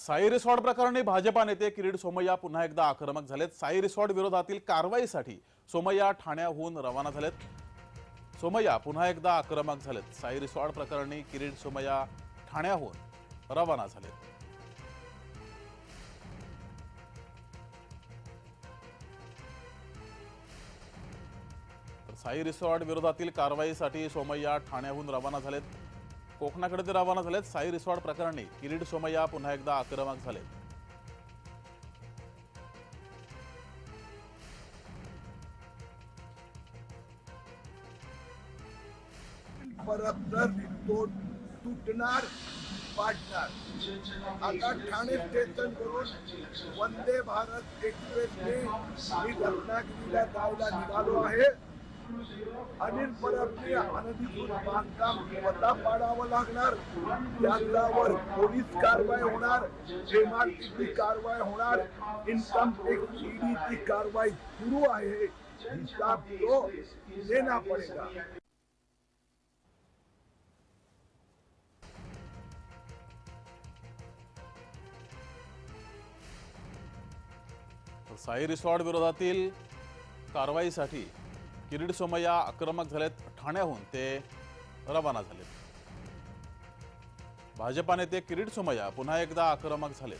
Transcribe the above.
Sai resort प्रकरणी भाजपा नेते किरीट सोमय्या पुन्हा एकदा आक्रमक झालेत. साई रिसॉर्ट विरोधातील कारवाईसाठी सोमय्या ठाण्याहून रवाना झालेत. सोमय्या पुन्हा एकदा आक्रमक झालेत. साई रिसॉर्ट प्रकरणी किरीट सोमय्या ठाण्याहून रवाना झालेत. साई रिसॉर्ट विरोधातील कारवाईसाठी सोमय्या ठाण्याहून रवाना झालेत. कोकणाकडे ते रवाना झालेत. साई रिसॉर्ट प्रकरणी किरीट सोमय्या पुन्हा एकदा आक्रमक झाले. तो तुटणार पाडणार. आता ठाणे स्टेशन करून वंदे भारत एक्सप्रेसने मी रत्नागिरीला जायला निघालो आहे. अनिल परबने अनधिकृत बांधकाम स्वतः पाडावं लागणार. त्याच्यावर पोलीस कारवाई होणार एमआरटीची कारवाई होणार इन्कम टॅक्स ईडीची कारवाई सुरू आहे. हिसाब तो देना पडेगा. साई रिसॉर्ट विरोधातील कारवाईसाठी किरीट सोमय्या आक्रमक झालेत ठाण्याहून ते रवाना झालेत. भाजपा नेते किरीट सोमय्या पुन्हा एकदा आक्रमक झालेत.